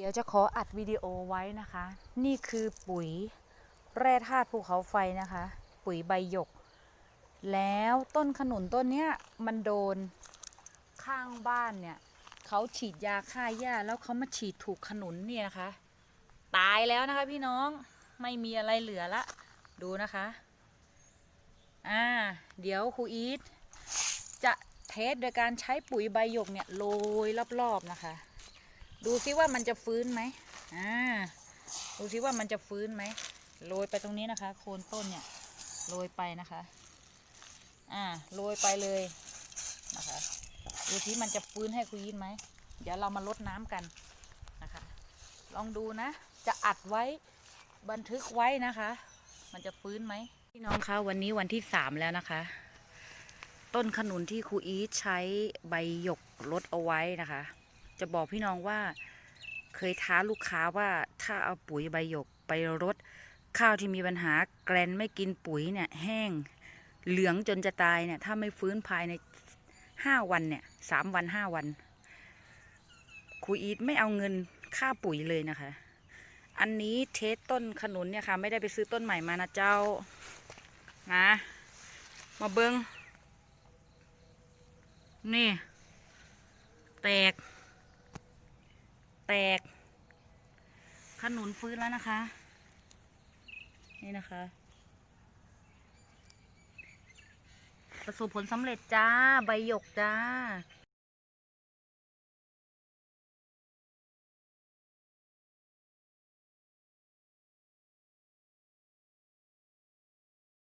เดี๋ยวจะขออัดวิดีโอไว้นะคะ นี่คือปุ๋ยแร่ธาตุภูเขาไฟนะคะ ปุ๋ยใบหยก แล้วต้นขนุนต้นเนี้ยมันโดนข้างบ้านเนี่ยเขาฉีดยาฆ่าหญ้าแล้วเขามาฉีดถูกขนุนเนี่ยนะคะ ตายแล้วนะคะพี่น้องไม่มีอะไรเหลือละดูนะคะอ่าเดี๋ยวครูอีทจะเทสโดยการใช้ปุ๋ยใบหยกเนี่ยโรยรอบๆนะคะ ดูซิว่ามันจะฟื้นไหมอ่าดูซิว่ามันจะฟื้นไหมโรยไปตรงนี้นะคะ โคนต้นเนี่ยโรยไปนะคะ อ่าโรยไปเลยนะคะดูซิมันจะฟื้นให้คุยยินไหมเดี๋ยวเรามาลดน้ำกันนะคะ ลองดูนะ จะอัดไว้บันทึกไว้นะคะ มันจะฟื้นไหมพี่น้องคะวันนี้วันที่สามแล้วนะคะ ต้นขนุนที่ครูอีทใช้ใบหยกลดเอาไว้นะคะ จะบอกพี่น้องว่าเคยท้าลูกค้าว่าถ้าเอาปุ๋ยใบหยกไปรดข้าวที่มีปัญหาแกรนไม่กินปุ๋ยเนี่ยแห้งเหลืองจนจะตายเนี่ยถ้าไม่ฟื้นภายในห้าวันเนี่ยสามวันห้าวันครูอีทไม่เอาเงินค่าปุ๋ยเลยนะคะ อันนี้เทสต้นขนุนเนี่ยค่ะ ไม่ได้ไปซื้อต้นใหม่มานะเจ้านะมาเบิงนี่ แตก แตก ขนุนฟื้นแล้วนะคะ นี่นะคะ ประสบผลสำเร็จจ้า ใบหยกจ้า